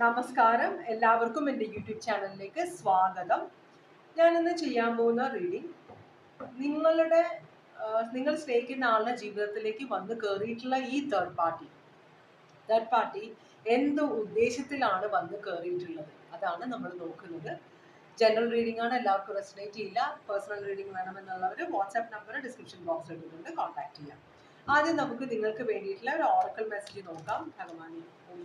നമസ്കാരം. എല്ലാവർക്കും എന്റെ യൂട്യൂബ് ചാനലിലേക്ക് സ്വാഗതം. ഞാനിന്ന് ചെയ്യാൻ പോകുന്ന റീഡിംഗ് നിങ്ങളുടെ നിങ്ങൾ സ്നേഹിക്കുന്ന ആളുടെ ജീവിതത്തിലേക്ക് വന്ന് കയറിയിട്ടുള്ള ഈ തേർഡ് പാർട്ടി തേർഡ് പാർട്ടി എന്ത് ഉദ്ദേശത്തിലാണ് വന്ന് കയറിയിട്ടുള്ളത് അതാണ് നമ്മൾ നോക്കുന്നത്. ജനറൽ റീഡിംഗ് ആണ് എല്ലാവർക്കും റെസിനേറ്റ് ചെയ്യില്ല. പേഴ്സണൽ റീഡിംഗ് വേണമെന്നുള്ളവർ വാട്സാപ്പ് നമ്പർ ഡിസ്ക്രിപ്ഷൻ ബോക്സിൽ ഇട്ടിട്ടുണ്ട് കോൺടാക്ട് ചെയ്യാം. ആദ്യം നമുക്ക് നിങ്ങൾക്ക് വേണ്ടിയിട്ടുള്ള ഒരു ഓറക്കൽ മെസ്സേജ് നോക്കാം. ഭഗവാനെ ഓം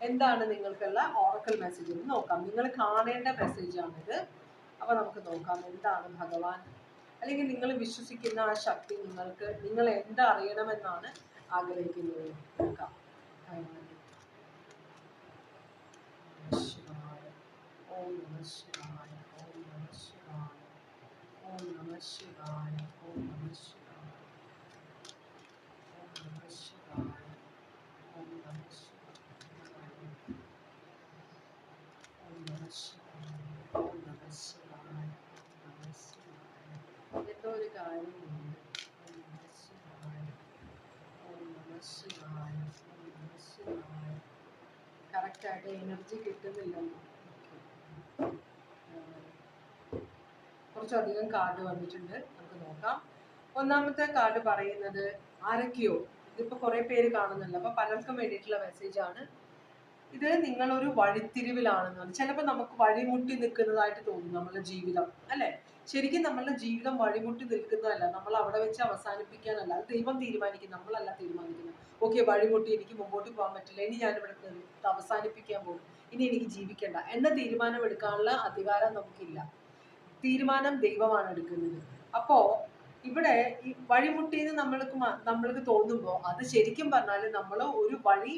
എന്താണ് നിങ്ങൾക്കുള്ള ഓറക്കൽ മെസ്സേജ് എന്ന് നോക്കാം. നിങ്ങൾ കാണേണ്ട മെസ്സേജ് മെസ്സേജാണിത് അപ്പോൾ നമുക്ക് നോക്കാം എന്താണ് ഭഗവാൻ? അല്ലെങ്കിൽ നിങ്ങൾ വിശ്വസിക്കുന്ന ആ ശക്തി നിങ്ങൾക്ക് നിങ്ങൾ എന്ത് അറിയണമെന്നാണ് ആഗ്രഹിക്കുന്നത്? നോക്കാം. ഓം നമ ശിവായ. ഓം നമ ശിവായ. ഓം നമ ശിവായ. ഓം നമ ശിവായ ഓം നമ ശിവായ ഓം നമ ശിവായ ഓം നമ ശിവായ ഓം നമ ശിവായ ഓം നമ ശിവായ എന്തോ ഒരു കാര്യമുണ്ട് ഓം നമ കറക്റ്റായിട്ട് എനർജി കിട്ടുന്നില്ലല്ലോ കുറച്ചധികം കാർഡ് വന്നിട്ടുണ്ട്. നമുക്ക് നോക്കാം. ഒന്നാമത്തെ കാർഡ് പറയുന്നത് ആരൊക്കെയോ. ഇതിപ്പോ കുറേ പേര് കാണുന്നുണ്ട്. അപ്പോൾ പലർക്കും വേണ്ടിയിട്ടുള്ള മെസ്സേജ് ആണ്. ഇത് നിങ്ങളൊരു വഴിത്തിരിവിലാണെന്നാണ് ചിലപ്പോൾ നമുക്ക് വഴിമുട്ടി നിൽക്കുന്നതായിട്ട് തോന്നും നമ്മുടെ ജീവിതം. അല്ലെ? ശരിക്കും നമ്മളുടെ ജീവിതം വഴിമുട്ടി നിൽക്കുന്നതല്ല. നമ്മൾ അവിടെ വെച്ച് അവസാനിപ്പിക്കാനല്ല. അത് ദൈവം തീരുമാനിക്കും നമ്മളല്ല തീരുമാനിക്കുന്നത്. ഓക്കെ വഴിമുട്ടി എനിക്ക് മുമ്പോട്ട് പോകാൻ പറ്റില്ല. ഇനി ഞാൻ ഇവിടെ അവസാനിപ്പിക്കാൻ പോകും ഇനി എനിക്ക് ജീവിക്കണ്ട. എന്ന തീരുമാനം എടുക്കാനുള്ള അധികാരം നമുക്കില്ല. തീരുമാനം ദൈവമാണ് എടുക്കുന്നത്. അപ്പോ ഇവിടെ ഈ വഴിമുട്ടിയെന്ന് നമ്മൾക്ക് നമ്മൾക്ക് തോന്നുമ്പോൾ അത് ശരിക്കും പറഞ്ഞാൽ നമ്മൾ ഒരു വഴി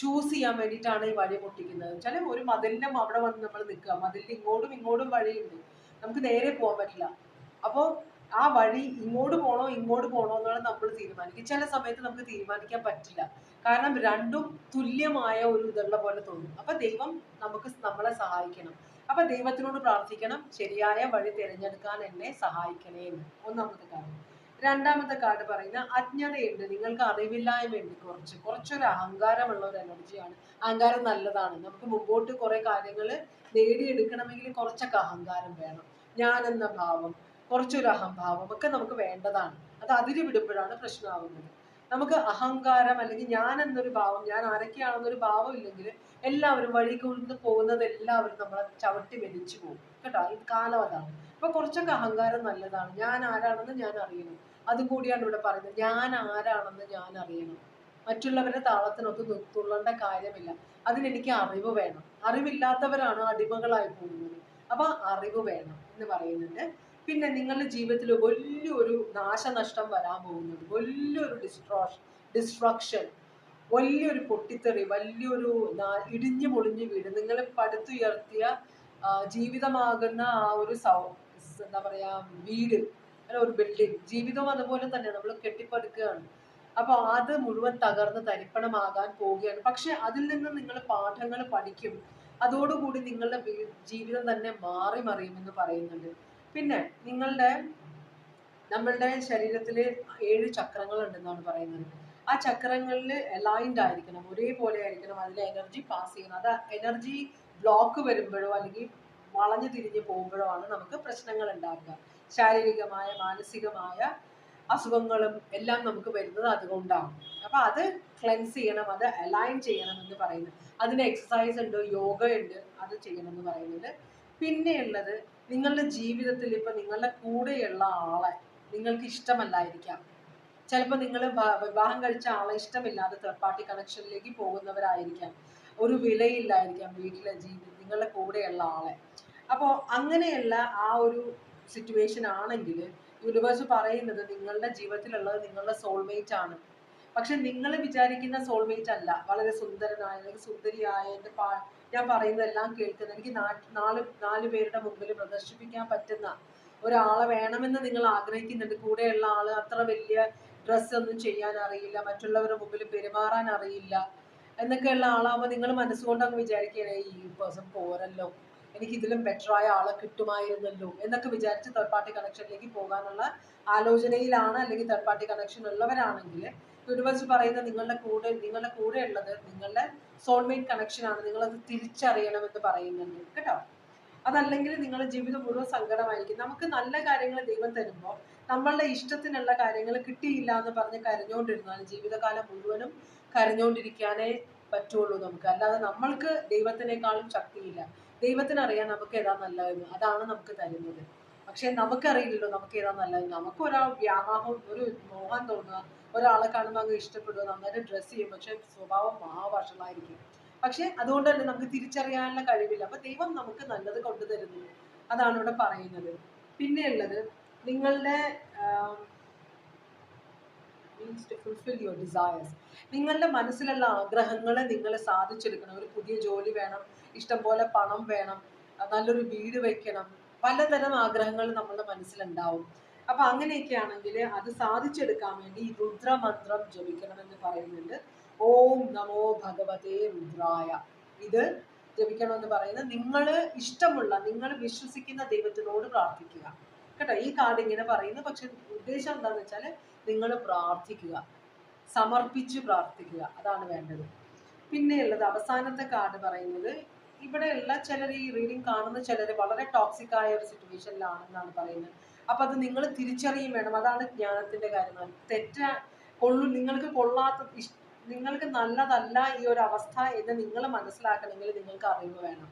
ചൂസ് ചെയ്യാൻ വേണ്ടിയിട്ടാണ് ഈ വഴി മുട്ടിക്കുന്നത് വെച്ചാൽ ഒരു മതിലിന്റെ അവിടെ വന്ന് നമ്മൾ നിൽക്കുക. മതിലിന്റെ ഇങ്ങോട്ടും ഇങ്ങോട്ടും വഴിയുണ്ട്. നമുക്ക് നേരെ പോകാൻ പറ്റില്ല. അപ്പോൾ ആ വഴി ഇങ്ങോട്ട് പോണോ ഇങ്ങോട്ട് പോണോ എന്നാണ് നമ്മൾ തീരുമാനിക്കും ചില സമയത്ത് നമുക്ക് തീരുമാനിക്കാൻ പറ്റില്ല. കാരണം രണ്ടും തുല്യമായ ഒരു ഇതുള്ള പോലെ തോന്നും. അപ്പൊ ദൈവം നമുക്ക് നമ്മളെ സഹായിക്കണം. അപ്പൊ ദൈവത്തിനോട് പ്രാർത്ഥിക്കണം. ശരിയായ വഴി തിരഞ്ഞെടുക്കാൻ എന്നെ സഹായിക്കണേ എന്ന്. ഒന്നാമത്തെ കാര്യം. രണ്ടാമത്തെ കാർഡ് പറയുന്ന അജ്ഞതയുണ്ട്. നിങ്ങൾക്ക് അറിവില്ലായ്മയുണ്ട് കുറച്ച്. കുറച്ചൊരു അഹങ്കാരമുള്ള ഒരു എനർജിയാണ് അഹങ്കാരം നല്ലതാണ്. നമുക്ക് മുമ്പോട്ട് കുറെ കാര്യങ്ങൾ നേടിയെടുക്കണമെങ്കിൽ കുറച്ചൊക്കെ അഹങ്കാരം വേണം. ഞാൻ എന്ന ഭാവം കുറച്ചൊരു അഹംഭാവം ഒക്കെ നമുക്ക് വേണ്ടതാണ്. അത് അതിര് വിടുമ്പോഴാണ് പ്രശ്നമാവുന്നത്. നമുക്ക് അഹങ്കാരം അല്ലെങ്കിൽ ഞാൻ എന്നൊരു ഭാവം ഞാൻ ആരൊക്കെയാണെന്നൊരു ഭാവം ഇല്ലെങ്കിൽ എല്ലാവരും വഴി കൊണ്ട് പോകുന്നത് എല്ലാവരും നമ്മളെ ചവിട്ടി മെതിച്ചു പോകും. കേട്ടോ? ഈ കാലം അതാണ്. അപ്പൊ കുറച്ചൊക്കെ അഹങ്കാരം നല്ലതാണ്. ഞാൻ ആരാണെന്ന് ഞാൻ അറിയണം. അതും കൂടിയാണ് ഇവിടെ പറയുന്നത്. ഞാൻ ആരാണെന്ന് ഞാൻ അറിയണം. മറ്റുള്ളവരുടെ താളത്തിനൊത്ത് നിർത്തുള്ളേണ്ട തുള്ളേണ്ട കാര്യമില്ല. അതിനെനിക്ക് അറിവ് വേണം. അറിവില്ലാത്തവരാണ് അടിമകളായി പോകുന്നത്. അപ്പൊ അറിവ് വേണം എന്ന് പറയുന്നുണ്ട്. പിന്നെ നിങ്ങളുടെ ജീവിതത്തിൽ വലിയൊരു നാശനഷ്ടം വരാൻ പോകുന്നത് വലിയൊരു ഡിസ്ട്രോഷ് ഡിസ്ട്രക്ഷൻ വലിയൊരു പൊട്ടിത്തെറി വലിയൊരു ഇടിഞ്ഞു പൊളിഞ്ഞു വീട് നിങ്ങൾ പടുത്തുയർത്തിയ ജീവിതമാകുന്ന ആ ഒരു സൗ എന്താ പറയാ വീട് ഒരു ബിൽഡിംഗ് ജീവിതം അതുപോലെ തന്നെ നമ്മൾ കെട്ടിപ്പടുക്കുകയാണ്. അപ്പൊ അത് മുഴുവൻ തകർന്ന് തരിപ്പണമാകാൻ പോവുകയാണ്. പക്ഷെ അതിൽ നിന്ന് നിങ്ങൾ പാഠങ്ങൾ പഠിക്കും. അതോടുകൂടി നിങ്ങളുടെ ജീവിതം തന്നെ മാറി മറിയുമെന്ന് പറയുന്നുണ്ട്. പിന്നെ നിങ്ങളുടെ നമ്മളുടെ ശരീരത്തിൽ ഏഴ് ചക്രങ്ങൾ ഉണ്ടെന്നാണ് പറയുന്നത്. ആ ചക്രങ്ങളിൽ അലൈൻഡ് ആയിരിക്കണം ഒരേപോലെ ആയിരിക്കണം അതിലെ എനർജി പാസ് ചെയ്യണം. അത് എനർജി ബ്ലോക്ക് വരുമ്പോഴോ അല്ലെങ്കിൽ വളഞ്ഞു തിരിഞ്ഞ് പോകുമ്പോഴോ ആണ് നമുക്ക് പ്രശ്നങ്ങൾ ഉണ്ടാകുക ശാരീരികമായ മാനസികമായ അസുഖങ്ങളും എല്ലാം നമുക്ക് വരുന്നത് അതുകൊണ്ടാണ്. അപ്പൊ അത് ക്ലെൻസ് ചെയ്യണം അത് അലൈൻ ചെയ്യണം എന്ന് പറയുന്നത്. അതിന് എക്സസൈസ് ഉണ്ട് യോഗ ഉണ്ട് അത് ചെയ്യണം എന്ന് പറയുന്നത്. പിന്നെയുള്ളത് നിങ്ങളുടെ ജീവിതത്തിൽ ഇപ്പൊ നിങ്ങളുടെ കൂടെയുള്ള ആളെ നിങ്ങൾക്ക് ഇഷ്ടമല്ലായിരിക്കാം. ചിലപ്പോൾ നിങ്ങൾ വിവാഹം കഴിച്ച ആളെ ഇഷ്ടമില്ലാതെ തേർഡ് പാർട്ടി കണക്ഷനിലേക്ക് പോകുന്നവരായിരിക്കാം. ഒരു വിലയില്ലായിരിക്കാം വീട്ടിലെ ജീവിതം നിങ്ങളുടെ കൂടെയുള്ള ആളെ. അപ്പോൾ അങ്ങനെയുള്ള ആ ഒരു സിറ്റുവേഷൻ ആണെങ്കിൽ യൂണിവേഴ്സ് പറയുന്നത് നിങ്ങളുടെ ജീവിതത്തിലുള്ളത് നിങ്ങളുടെ സോൾമേറ്റ് ആണ്. പക്ഷെ നിങ്ങൾ വിചാരിക്കുന്ന സോൾമേറ്റ് അല്ല. വളരെ സുന്ദരനായ അല്ലെങ്കിൽ സുന്ദരിയായ എന്റെ പാ ഞാൻ പറയുന്നതെല്ലാം കേൾക്കുന്ന എനിക്ക് നാല് നാല് പേരുടെ മുമ്പിൽ പ്രദർശിപ്പിക്കാൻ പറ്റുന്ന ഒരാളെ വേണമെന്ന് നിങ്ങൾ ആഗ്രഹിക്കുന്നുണ്ട്. കൂടെയുള്ള ആൾ അത്ര വലിയ ഡ്രസ്സ് ഒന്നും ചെയ്യാൻ അറിയില്ല. മറ്റുള്ളവരുടെ മുമ്പിൽ പെരുമാറാൻ അറിയില്ല. എന്നൊക്കെയുള്ള ആളാകുമ്പോൾ നിങ്ങൾ മനസ്സുകൊണ്ട് അങ്ങ് വിചാരിക്കുകയാണ് ഈ പേഴ്സൺ പോരല്ലോ. എനിക്ക് ഇതിലും ആയ ആളെ കിട്ടുമായിരുന്നല്ലോ എന്നൊക്കെ വിചാരിച്ച് തേർഡ് പാർട്ടി കണക്ഷനിലേക്ക് പോകാനുള്ള ആലോചനയിലാണ് അല്ലെങ്കിൽ തേർഡ് പാർട്ടി കണക്ഷൻ ഉള്ളവരാണെങ്കിൽ യൂണിവേഴ്സ് പറയുന്ന നിങ്ങളുടെ കൂടെ നിങ്ങളുടെ കൂടെ ഉള്ളത് നിങ്ങളുടെ സോൾമേറ്റ് കണക്ഷനാണ് നിങ്ങളത് തിരിച്ചറിയണമെന്ന് പറയുന്നുണ്ട്. കേട്ടോ? അതല്ലെങ്കിൽ നിങ്ങളുടെ ജീവിതം മുഴുവൻ സങ്കടമായിരിക്കും. നമുക്ക് നല്ല കാര്യങ്ങൾ ദൈവം തരുമ്പോൾ നമ്മളുടെ ഇഷ്ടത്തിനുള്ള കാര്യങ്ങൾ കിട്ടിയില്ല എന്ന് പറഞ്ഞ് കരഞ്ഞുകൊണ്ടിരുന്നാൽ ജീവിതകാലം മുഴുവനും കരഞ്ഞുകൊണ്ടിരിക്കാനേ പറ്റുള്ളൂ നമുക്ക്. അല്ലാതെ നമ്മൾക്ക് ദൈവത്തിനേക്കാളും ശക്തിയില്ല. ദൈവത്തിന് അറിയാം നമുക്ക് ഏതാ നല്ലതെന്ന് അതാണ് നമുക്ക് തരുന്നത്. പക്ഷെ നമുക്കറിയില്ലല്ലോ നമുക്ക് ഏതാ നല്ലത് നമുക്ക് ഒരാൾ വ്യാമോഹം ഒരു മോഹം തോന്നുക ഒരാളെ കാണുമ്പോൾ അങ്ങ് ഇഷ്ടപ്പെടുക നന്നായിട്ട് ഡ്രസ്സ് ചെയ്യും. പക്ഷെ സ്വഭാവം മഹാവഷളായിരിക്കും പക്ഷെ അതുകൊണ്ട് തന്നെ നമുക്ക് തിരിച്ചറിയാനുള്ള കഴിവില്ല. അപ്പൊ ദൈവം നമുക്ക് നല്ലത് കൊണ്ടുതരുന്നു. അതാണ് ഇവിടെ പറയുന്നത്. പിന്നെ ഉള്ളത് നിങ്ങളുടെ means to fulfil your desires നിങ്ങളുടെ മനസ്സിലുള്ള ആഗ്രഹങ്ങളെ നിങ്ങൾ സാധിച്ചെടുക്കണം. ഒരു പുതിയ ജോലി വേണം ഇഷ്ടംപോലെ പണം വേണം നല്ലൊരു വീട് വയ്ക്കണം പലതരം ആഗ്രഹങ്ങൾ നമ്മുടെ മനസ്സിലുണ്ടാവും. അപ്പൊ അങ്ങനെയൊക്കെയാണെങ്കിൽ അത് സാധിച്ചെടുക്കാൻ വേണ്ടി രുദ്രമന്ത്രം ജപിക്കണമെന്ന് പറയുന്നുണ്ട്. ഓം നമോ ഭഗവതേ രുദ്രായ. ഇത് ജപിക്കണമെന്ന് പറയുന്നത് നിങ്ങൾ ഇഷ്ടമുള്ള നിങ്ങൾ വിശ്വസിക്കുന്ന ദൈവത്തിനോട് പ്രാർത്ഥിക്കുക. കേട്ടോ? ഈ കാർഡ് ഇങ്ങനെ പറയുന്നു. പക്ഷെ ഉദ്ദേശം എന്താണെന്ന് വെച്ചാൽ നിങ്ങൾ പ്രാർത്ഥിക്കുക. സമർപ്പിച്ച് പ്രാർത്ഥിക്കുക. അതാണ് വേണ്ടത്. പിന്നെയുള്ളത് അവസാനത്തെ കാർഡ് പറയുന്നത് ഇവിടെയുള്ള ചിലർ ഈ റീഡിംഗ് കാണുന്ന ചിലർ വളരെ ടോക്സിക് ആയ ഒരു സിറ്റുവേഷനിലാണെന്നാണ് പറയുന്നത്. അപ്പൊ അത് നിങ്ങൾ തിരിച്ചറിയും വേണം. അതാണ് ജ്ഞാനത്തിന്റെ കാര്യം. തെറ്റ കൊള്ളു നിങ്ങൾക്ക് കൊള്ളാത്ത നിങ്ങൾക്ക് നല്ലതല്ല ഈ ഒരു അവസ്ഥ എന്ന് നിങ്ങൾ മനസ്സിലാക്കണമെങ്കിൽ നിങ്ങൾക്ക് അറിവ് വേണം.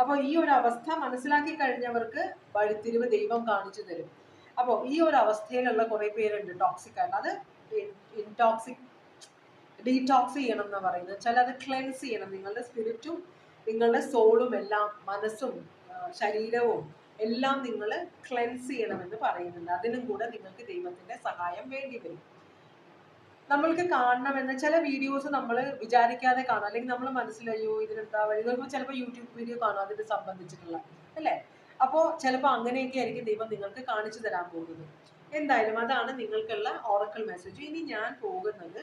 അപ്പോൾ ഈ ഒരു അവസ്ഥ മനസ്സിലാക്കി കഴിഞ്ഞവർക്ക് വഴിത്തിരിവ് ദൈവം കാണിച്ചു തരും. അപ്പോൾ ഈ ഒരു അവസ്ഥയിലുള്ള കുറെ പേരുണ്ട് ടോക്സിക് ആയിട്ട്. അത് ഇൻടോക്സിക് ഡീടോക്സ് ചെയ്യണം എന്ന് പറയുന്നത്. ചില അത് ക്ലെൻസ് ചെയ്യണം. നിങ്ങളുടെ സ്പിരിറ്റും നിങ്ങളുടെ സോളും എല്ലാം മനസ്സും ശരീരവും എല്ലാം നിങ്ങൾ ക്ലെൻസ് ചെയ്യണമെന്ന് പറയുന്നുണ്ട്. അതിനും കൂടെ നിങ്ങൾക്ക് ദൈവത്തിന്റെ സഹായം വേണ്ടി വരും. നമ്മൾക്ക് കാണണമെന്ന് ചില വീഡിയോസ് നമ്മൾ വിചാരിക്കാതെ കാണാം. അല്ലെങ്കിൽ നമ്മൾ മനസ്സിലയ്യോ ഇതിനെന്താ വഴി? ചിലപ്പോൾ യൂട്യൂബ് വീഡിയോ കാണാം. അതിനെ സംബന്ധിച്ചിട്ടുള്ള. അല്ലേ? അപ്പോൾ ചിലപ്പോൾ അങ്ങനെയൊക്കെ ആയിരിക്കും ദൈവം നിങ്ങൾക്ക് കാണിച്ചു തരാൻ പോകുന്നത്. എന്തായാലും അതാണ് നിങ്ങൾക്കുള്ള ഓറക്കൽ മെസ്സേജ് ഇനി ഞാൻ പോകുന്നത്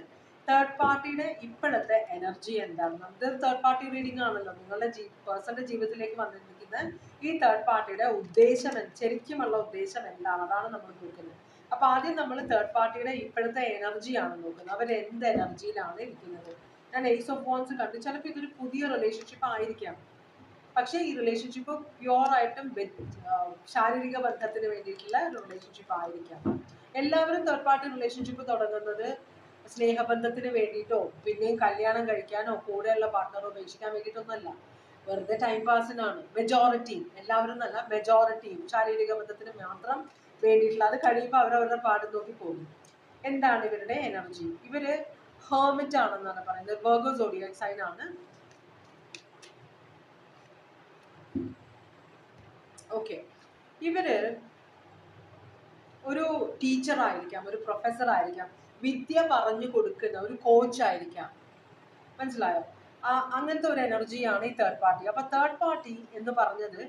തേർഡ് പാർട്ടിയുടെ ഇപ്പോഴത്തെ എനർജി എന്താണ് നമുക്ക് തേർഡ് പാർട്ടി റീഡിംഗ് ആണല്ലോ. നിങ്ങളുടെ ജീ പേഴ്സന്റെ ജീവിതത്തിലേക്ക് വന്നിരിക്കുന്ന ഈ തേർഡ് പാർട്ടിയുടെ ഉദ്ദേശം ശരിക്കുമുള്ള ഉദ്ദേശം എന്താണ്? അതാണ് നമ്മൾ നോക്കുന്നത്. അപ്പൊ ആദ്യം നമ്മൾ തേർഡ് പാർട്ടിയുടെ ഇപ്പോഴത്തെ എനർജി ആണ് നോക്കുന്നത്. അവർ എന്ത് എനർജിയിലാണ് ഇരിക്കുന്നത്? ഞാൻ എയ്സ് ഓഫ് വോൺസ് കണ്ടു. ചിലപ്പോൾ ഇതൊരു പുതിയ റിലേഷൻഷിപ്പ് ആയിരിക്കാം. പക്ഷേ ഈ റിലേഷൻഷിപ്പ് ബെ- ശാരീരിക ബന്ധത്തിന് വേണ്ടിയിട്ടുള്ള ഒരു റിലേഷൻഷിപ്പ് ആയിരിക്കാം. എല്ലാവരും തേർഡ് പാർട്ടി റിലേഷൻഷിപ്പ് തുടങ്ങുന്നത് സ്നേഹബന്ധത്തിന് വേണ്ടിയിട്ടോ പിന്നെയും കല്യാണം കഴിക്കാനോ കൂടെയുള്ള പാർട്ട്ണറോ ഉപേക്ഷിക്കാൻ വേണ്ടിയിട്ടൊന്നല്ല വെറുതെ ടൈം പാസിനാണ് മെജോറിറ്റി എല്ലാവരും എന്നല്ല മെജോറിറ്റിയും ശാരീരിക ബന്ധത്തിന് മാത്രം വേണ്ടിയിട്ടുള്ള അത് കഴിയുമ്പോൾ അവരവരുടെ പാട് നോക്കി പോകും. എന്താണ് ഇവരുടെ എനർജി ഇവർ ഹേർമിറ്റ് ആണെന്നാണ് പറയുന്നത്. വെർഗോ സോഡിയക് സൈൻ ആണ്. ഓക്കെ ഇവർ ഒരു ടീച്ചർ ആയിരിക്കാം ഒരു പ്രൊഫസർ ആയിരിക്കാം വിദ്യ പറഞ്ഞു കൊടുക്കുന്ന ഒരു കോച്ച് ആയിരിക്കാം. മനസ്സിലായോ? അങ്ങനത്തെ ഒരു എനർജിയാണ് ഈ തേർഡ് പാർട്ടി അപ്പൊ തേർഡ് പാർട്ടി എന്ന് പറഞ്ഞത്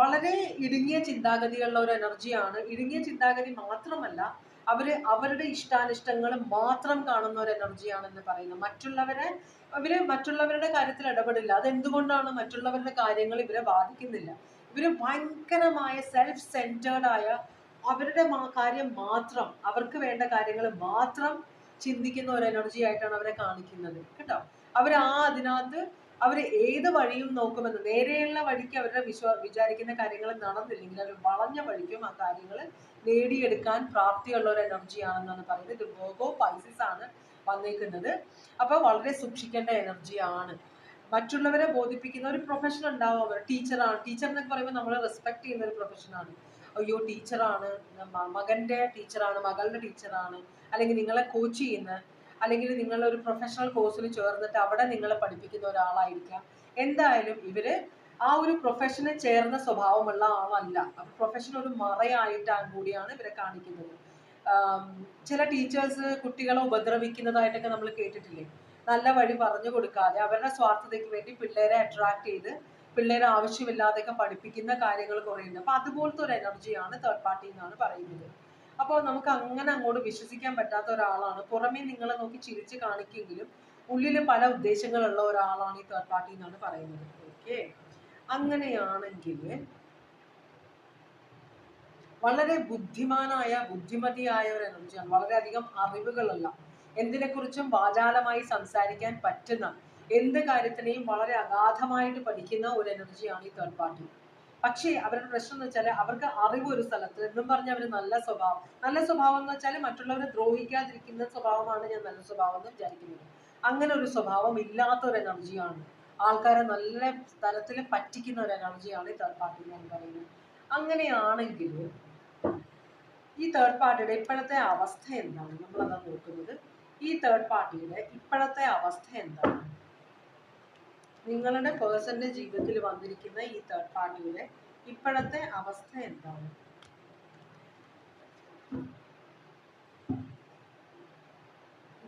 വളരെ ഇടുങ്ങിയ ചിന്താഗതിയുള്ള ഒരു എനർജിയാണ് ഇടുങ്ങിയ ചിന്താഗതി മാത്രമല്ല അവർ അവരുടെ ഇഷ്ടാനിഷ്ടങ്ങൾ മാത്രം കാണുന്ന ഒരു എനർജിയാണെന്ന് പറയുന്നത് മറ്റുള്ളവരെ അവർ മറ്റുള്ളവരുടെ കാര്യത്തിൽ ഇടപെടില്ല. അതെന്തുകൊണ്ടാണ് മറ്റുള്ളവരുടെ കാര്യങ്ങൾ ഇവരെ ബാധിക്കുന്നില്ല? ഇവർ ഭയങ്കരമായ സെൽഫ് സെന്റേർഡ് ആയ അവരുടെ കാര്യം മാത്രം അവർക്ക് വേണ്ട കാര്യങ്ങൾ മാത്രം ചിന്തിക്കുന്ന ഒരു എനർജി ആയിട്ടാണ് അവരെ കാണിക്കുന്നത്. കേട്ടോ? അവർ ആ അതിനകത്ത് അവർ ഏത് വഴിയും നോക്കുമെന്ന് നേരെയുള്ള വഴിക്ക് അവരുടെ വിശ്വ വിചാരിക്കുന്ന കാര്യങ്ങൾ നടന്നില്ലെങ്കിൽ അവർ വളഞ്ഞ വഴിക്കും ആ കാര്യങ്ങൾ നേടിയെടുക്കാൻ പ്രാപ്തിയുള്ള ഒരു എനർജിയാണെന്നാണ് പറയുന്നത്. ഇത് വേഗോ പൈസസ് ആണ് വന്നേക്കുന്നത്. അപ്പൊ വളരെ സൂക്ഷിക്കേണ്ട എനർജിയാണ് മറ്റുള്ളവരെ ബോധിപ്പിക്കുന്ന ഒരു പ്രൊഫഷൻ ഉണ്ടാവും അവർ. ടീച്ചറാണ്. ടീച്ചർ എന്നൊക്കെ പറയുമ്പോൾ നമ്മൾ റെസ്പെക്ട് ചെയ്യുന്ന ഒരു പ്രൊഫഷനാണ് അയ്യോ ടീച്ചറാണ്. മകന്റെ ടീച്ചറാണ് മകളുടെ ടീച്ചറാണ്. അല്ലെങ്കിൽ നിങ്ങളെ കോച്ച് ചെയ്യുന്ന അല്ലെങ്കിൽ നിങ്ങൾ ഒരു പ്രൊഫഷണൽ കോഴ്സിൽ ചേർന്നിട്ട് അവിടെ നിങ്ങളെ പഠിപ്പിക്കുന്ന ഒരാളായിരിക്കാം. എന്തായാലും ഇവർ ആ ഒരു പ്രൊഫഷന് ചേർന്ന സ്വഭാവമുള്ള ആളല്ല. അപ്പൊ പ്രൊഫഷൻ ഒരു മറയായിട്ടാണ് കൂടിയാണ് ഇവരെ കാണിക്കുന്നത്. ചില ടീച്ചേഴ്സ് കുട്ടികളെ ഉപദ്രവിക്കുന്നതായിട്ടൊക്കെ നമ്മൾ കേട്ടിട്ടില്ലേ? നല്ല വഴി പറഞ്ഞു കൊടുക്കാതെ അവരുടെ സ്വാർത്ഥതയ്ക്ക് വേണ്ടി പിള്ളേരെ അട്രാക്ട് ചെയ്ത് പിള്ളേരെ ആവശ്യമില്ലാതെയൊക്കെ പഠിപ്പിക്കുന്ന കാര്യങ്ങൾ കുറേ അപ്പൊ അതുപോലത്തെ ഒരു എനർജിയാണ് തേർഡ് പാർട്ടി എന്നാണ് പറയുന്നത്. അപ്പോൾ നമുക്ക് അങ്ങനെ അങ്ങോട്ട് വിശ്വസിക്കാൻ പറ്റാത്ത ഒരാളാണ്. പുറമേ നിങ്ങളെ നോക്കി ചിരിച്ച് കാണിക്കെങ്കിലും ഉള്ളിൽ പല ഉദ്ദേശങ്ങളുള്ള ഒരാളാണ് ഈ തേർഡ് പാർട്ടി എന്നാണ് പറയുന്നത്. ഓക്കെ അങ്ങനെയാണെങ്കിൽ വളരെ ബുദ്ധിമാനായ ബുദ്ധിമതിയായ ഒരു എനർജിയാണ് വളരെയധികം അറിവുകളുള്ള എന്തിനെക്കുറിച്ചും വാചാലമായി സംസാരിക്കാൻ പറ്റുന്ന എന്ത് കാര്യത്തിനെയും വളരെ അഗാധമായിട്ട് പഠിക്കുന്ന ഒരു എനർജിയാണ് ഈ തേർഡ് പാർട്ടി പക്ഷേ അവരുടെ പ്രശ്നം എന്ന് വെച്ചാൽ അവർക്ക് അറിവ് ഒരു സ്ഥലത്ത് എന്നും പറഞ്ഞ അവർ നല്ല സ്വഭാവം. നല്ല സ്വഭാവം എന്ന് വെച്ചാൽ മറ്റുള്ളവരെ ദ്രോഹിക്കാതിരിക്കുന്ന സ്വഭാവമാണ് ഞാൻ നല്ല സ്വഭാവം എന്ന് വിചാരിക്കുന്നത്. അങ്ങനെ ഒരു സ്വഭാവം ഇല്ലാത്ത ഒരു എനർജിയാണ് ആൾക്കാരെ നല്ല സ്ഥലത്തിൽ പറ്റിക്കുന്ന ഒരു എനർജിയാണ് ഈ തേർഡ് പാർട്ടി എന്ന് പറയുന്നത്. അങ്ങനെയാണെങ്കിൽ ഈ തേർഡ് പാർട്ടിയുടെ ഇപ്പോഴത്തെ അവസ്ഥ എന്താണ്? നമ്മളതാ നോക്കുന്നത്. ഈ തേർഡ് പാർട്ടിയുടെ ഇപ്പോഴത്തെ അവസ്ഥ എന്താണ്? നിങ്ങളുടെ പേഴ്സന്റെ ജീവിതത്തിൽ വന്നിരിക്കുന്ന ഈ തേർഡ് പാർട്ടിയുടെ ഇപ്പോഴത്തെ അവസ്ഥ എന്താണ്?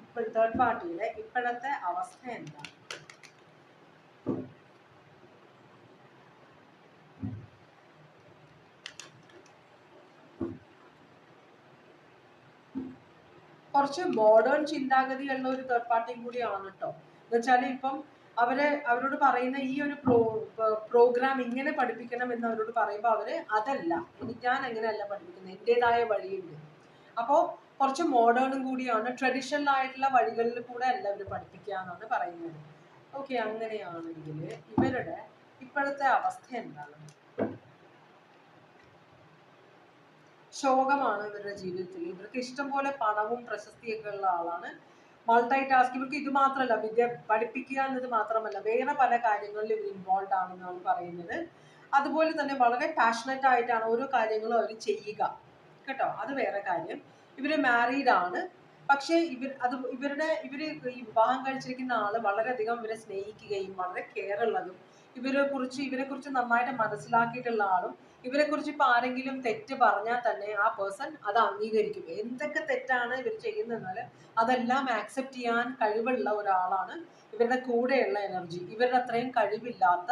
ഇപ്പോൾ തേർഡ് പാർട്ടിയുടെ ഇപ്പോഴത്തെ അവസ്ഥ എന്താണ്? കുറച്ച് മോഡേൺ ചിന്താഗതിയുള്ള ഒരു തേർഡ് പാർട്ടിയും കൂടിയാണ് കേട്ടോ എന്ന് വെച്ചാൽ ഇപ്പം അവർ അവരോട് പറയുന്ന ഈ ഒരു പ്രോ പ്രോഗ്രാം ഇങ്ങനെ പഠിപ്പിക്കണം എന്ന് അവരോട് പറയുമ്പോൾ അവർ അതല്ല. ഞാൻ അങ്ങനെയല്ല പഠിപ്പിക്കുന്നത് എന്റെതായ വഴിയുണ്ട്. അപ്പോൾ കുറച്ച് മോഡേണും കൂടിയാണ്. ട്രഡീഷണൽ ആയിട്ടുള്ള വഴികളിൽ കൂടെ അല്ല അവർ പഠിപ്പിക്കുക എന്നാണ് പറയുന്നത്. ഓക്കെ അങ്ങനെയാണെങ്കിൽ ഇവരുടെ ഇപ്പോഴത്തെ അവസ്ഥ എന്താണ്? ശോകമാണ് ഇവരുടെ ജീവിതത്തിൽ. ഇവർക്ക് ഇഷ്ടം പോലെ പണവും പ്രശസ്തിയൊക്കെ ഉള്ള ആളാണ്. മൾട്ടി ടാസ്ക് ഇവർക്ക് ഇത് മാത്രമല്ല വിദ്യ പഠിപ്പിക്കുക എന്നത് മാത്രമല്ല വേറെ പല കാര്യങ്ങളിലും ഇവർ ഇൻവോൾവ് ആണെന്നാണ് പറയുന്നത്. അതുപോലെ തന്നെ വളരെ പാഷനറ്റ് ആയിട്ടാണ് ഓരോ കാര്യങ്ങളും അവർ ചെയ്യുക. കേട്ടോ? അത് വേറെ കാര്യം. ഇവർ മാരീഡ് ആണ്. പക്ഷേ ഇവർ അത് ഇവരുടെ ഇവർ ഈ വിവാഹം കഴിച്ചിരിക്കുന്ന ആൾ വളരെയധികം ഇവരെ സ്നേഹിക്കുകയും വളരെ കെയർ ഉള്ളതും ഇവരെ കുറിച്ച് ഇവരെ കുറിച്ച് നന്നായിട്ട് മനസ്സിലാക്കിയിട്ടുള്ള ആളും ഇവരെ കുറിച്ച് ഇപ്പൊ ആരെങ്കിലും തെറ്റ് പറഞ്ഞാൽ തന്നെ ആ പേഴ്സൺ അത് അംഗീകരിക്കും. എന്തൊക്കെ തെറ്റാണ് ഇവർ ചെയ്യുന്നതെന്നാൽ അതെല്ലാം ആക്സെപ്റ്റ് ചെയ്യാൻ കഴിവുള്ള ഒരാളാണ് ഇവരുടെ കൂടെയുള്ള എനർജി ഇവരുടെ അത്രയും കഴിവില്ലാത്ത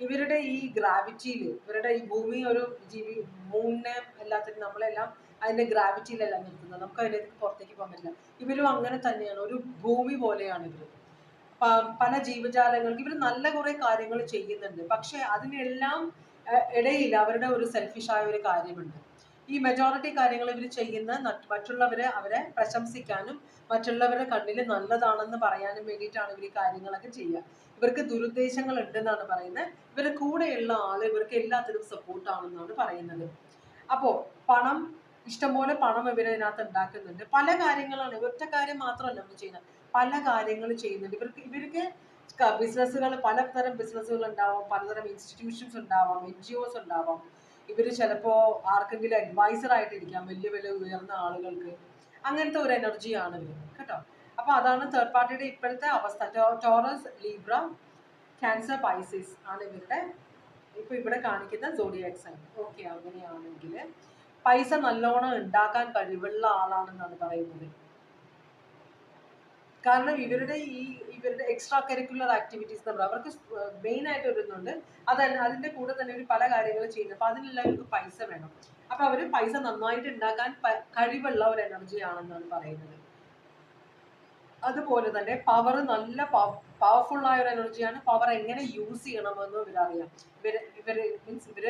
ഇവരുടെ ഈ ഗ്രാവിറ്റിയിൽ ഇവരുടെ ഈ ഭൂമി ഒരു ജീവി മൂണിനെ എല്ലാത്തിനും നമ്മളെല്ലാം അതിന്റെ ഗ്രാവിറ്റിയിലല്ല നിൽക്കുന്നത്. നമുക്ക് അതിലേക്ക് പുറത്തേക്ക് പോകാൻ പറ്റില്ല. ഇവരും അങ്ങനെ തന്നെയാണ്. ഒരു ഭൂമി പോലെയാണ് ഇവർ പല ജീവജാലങ്ങൾക്ക് ഇവർ നല്ല കുറെ കാര്യങ്ങൾ ചെയ്യുന്നുണ്ട്. പക്ഷെ അതിനെല്ലാം ഇടയിൽ അവരുടെ ഒരു സെൽഫിഷായ ഒരു കാര്യമുണ്ട്. ഈ മെജോറിറ്റി കാര്യങ്ങൾ ഇവർ ചെയ്യുന്ന മറ്റുള്ളവരെ അവരെ പ്രശംസിക്കാനും മറ്റുള്ളവരുടെ കണ്ണിൽ നല്ലതാണെന്ന് പറയാനും വേണ്ടിയിട്ടാണ് ഇവർ ഈ കാര്യങ്ങളൊക്കെ ചെയ്യുക. ഇവർക്ക് ദുരുദ്ദേശങ്ങൾ ഉണ്ടെന്നാണ് പറയുന്നത്. ഇവരുടെ കൂടെയുള്ള ആൾ ഇവർക്ക് എല്ലാത്തിനും സപ്പോർട്ടാണെന്നാണ് പറയുന്നത്. അപ്പോ പണം ഇഷ്ടംപോലെ പണം ഇവരതിനകത്ത് ഉണ്ടാക്കുന്നുണ്ട്. പല കാര്യങ്ങളാണ്. ഒറ്റ കാര്യം മാത്രമല്ല ഇവർ ചെയ്യുന്നത്. പല കാര്യങ്ങൾ ചെയ്യുന്നുണ്ട്. ഇവർക്ക് ഇവർക്ക് ബിസിനസ്സുകൾ പലതരം ബിസിനസ്സുകൾ ഉണ്ടാവാം പലതരം ഇൻസ്റ്റിറ്റ്യൂഷൻസ് ഉണ്ടാവാം എൻ ജി ഒസ് ഉണ്ടാവാം. ഇവർ ചിലപ്പോൾ ആർക്കെങ്കിലും അഡ്വൈസർ ആയിട്ടിരിക്കാം വലിയ വലിയ ഉയർന്ന ആളുകൾക്ക്. അങ്ങനത്തെ ഒരു എനർജിയാണ് ഇവർ കേട്ടോ? അപ്പോൾ അതാണ് തേർഡ് പാർട്ടിയുടെ ഇപ്പോഴത്തെ അവസ്ഥ. ടോറസ് ലീബ്ര ക്യാൻസർ പൈസിസ് ആണ് ഇവരുടെ ഇപ്പൊ ഇവിടെ കാണിക്കുന്ന സോഡിയാക് സൈൻ ഓക്കെ അങ്ങനെയാണെങ്കിൽ പൈസ നല്ലോണം ഉണ്ടാക്കാൻ കഴിവുള്ള ആളാണെന്നാണ് പറയുന്നത്. കാരണം ഇവരുടെ ഈ ഇവരുടെ എക്സ്ട്രാ കരിക്കുലർ ആക്ടിവിറ്റീസ് നമ്മൾ അവർക്ക് മെയിൻ ആയിട്ട് വരുന്നുണ്ട്. അത് അതിന്റെ കൂടെ തന്നെ ഒരു പല കാര്യങ്ങളും ചെയ്യുന്നു അപ്പൊ അതിനെല്ലാം ഇവർക്ക് പൈസ വേണം. അപ്പൊ അവർ പൈസ നന്നായിട്ട് ഉണ്ടാക്കാൻ കഴിവുള്ള ഒരു എനർജി ആണെന്നാണ് പറയുന്നത്. അതുപോലെ തന്നെ പവർ നല്ല പവർഫുൾ ആയ ഒരു എനർജിയാണ് പവർ എങ്ങനെ യൂസ് ചെയ്യണമെന്ന് ഇവരറിയാം. ഇവർ ഇവർ മീൻസ് ഇവർ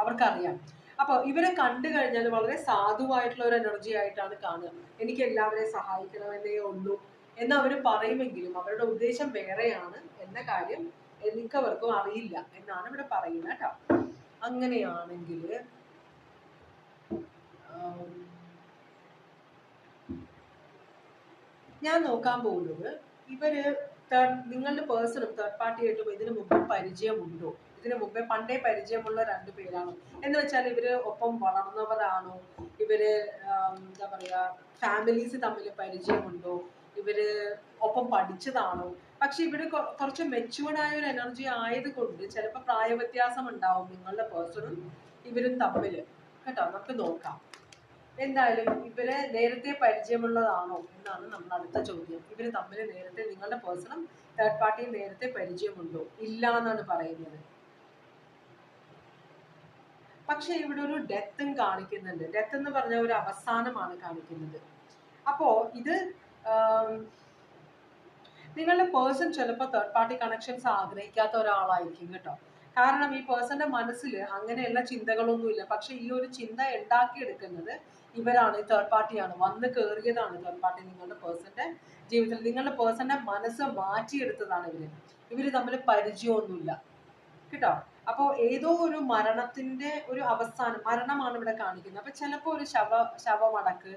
അവർക്കറിയാം. അപ്പൊ ഇവരെ കണ്ടു കഴിഞ്ഞാൽ വളരെ സാധുവായിട്ടുള്ള ഒരു എനർജി ആയിട്ടാണ് കാണുക. എനിക്ക് എല്ലാവരെയും സഹായിക്കണമെന്നേ ഉള്ളൂ. എന്ന് അവർ പറയുമെങ്കിലും അവരുടെ ഉദ്ദേശം വേറെയാണ് എന്ന കാര്യം എനിക്കവർക്കും അറിയില്ല എന്നാണ് ഇവിടെ പറയുന്നത് കേട്ടോ. അങ്ങനെയാണെങ്കിൽ ഞാൻ നോക്കാൻ പോകുന്നത് ഇവർ തേർഡ് നിങ്ങളുടെ പേഴ്സണും തേർഡ് പാർട്ടിയായിട്ടും ഇതിനു മുമ്പ് പരിചയമുണ്ടോ? ഇതിനു മുമ്പേ പണ്ടേ പരിചയമുള്ള രണ്ട് പേരാണോ? എന്ന് വെച്ചാൽ ഇവർ ഒപ്പം വളർന്നവരാണോ? ഇവർ എന്താ പറയാ ഫാമിലീസ് തമ്മിൽ പരിചയമുണ്ടോ? ഇവർ ഒപ്പം പഠിച്ചതാണോ? പക്ഷെ ഇവിടെ കുറച്ച് ആയ ഒരു എനർജി ആയതുകൊണ്ട് ചിലപ്പോൾ പ്രായവ്യത്യാസം ഉണ്ടാവും നിങ്ങളുടെ പേഴ്സണും ഇവരും തമ്മിൽ. കേട്ടോ? നമുക്ക് നോക്കാം. എന്തായാലും ഇവരെ നേരത്തെ പരിചയമുള്ളതാണോ എന്നാണ് നമ്മൾ അടുത്ത ചോദ്യം. ഇവർ തമ്മിൽ നേരത്തെ നിങ്ങളുടെ പേഴ്സണും തേർഡ് പാർട്ടിയും നേരത്തെ പരിചയമുണ്ടോ? ഇല്ല എന്നാണ് പറയുന്നത്. പക്ഷെ ഇവിടെ ഒരു ഡെത്തും കാണിക്കുന്നുണ്ട്. ഡെത്ത് എന്ന് പറഞ്ഞ ഒരു അവസാനമാണ് കാണിക്കുന്നത്. അപ്പോ ഇത് നിങ്ങളുടെ പേഴ്സൺ ചിലപ്പോൾ തേർഡ് പാർട്ടി കണക്ഷൻസ് ആഗ്രഹിക്കാത്ത ഒരാളായിരിക്കും കേട്ടോ. കാരണം ഈ പേഴ്സന്റെ മനസ്സിൽ അങ്ങനെയുള്ള ചിന്തകളൊന്നുമില്ല. പക്ഷെ ഈ ഒരു ചിന്ത ഉണ്ടാക്കിയെടുക്കുന്നത് ഇവരാണ് ഈ തേർഡ് പാർട്ടിയാണ് വന്ന് കയറിയതാണ് തേർഡ് പാർട്ടി നിങ്ങളുടെ പേഴ്സന്റെ ജീവിതത്തിൽ. നിങ്ങളുടെ പേഴ്സന്റെ മനസ്സ് മാറ്റിയെടുത്തതാണ് ഇവർ. ഇവർ തമ്മിൽ പരിചയമൊന്നുമില്ല. കേട്ടോ? അപ്പോൾ ഏതോ ഒരു മരണത്തിന്റെ ഒരു അവസാനം മരണമാണ് ഇവിടെ കാണിക്കുന്നത്. അപ്പൊ ചിലപ്പോൾ ഒരു ശവ ശവമടക്ക്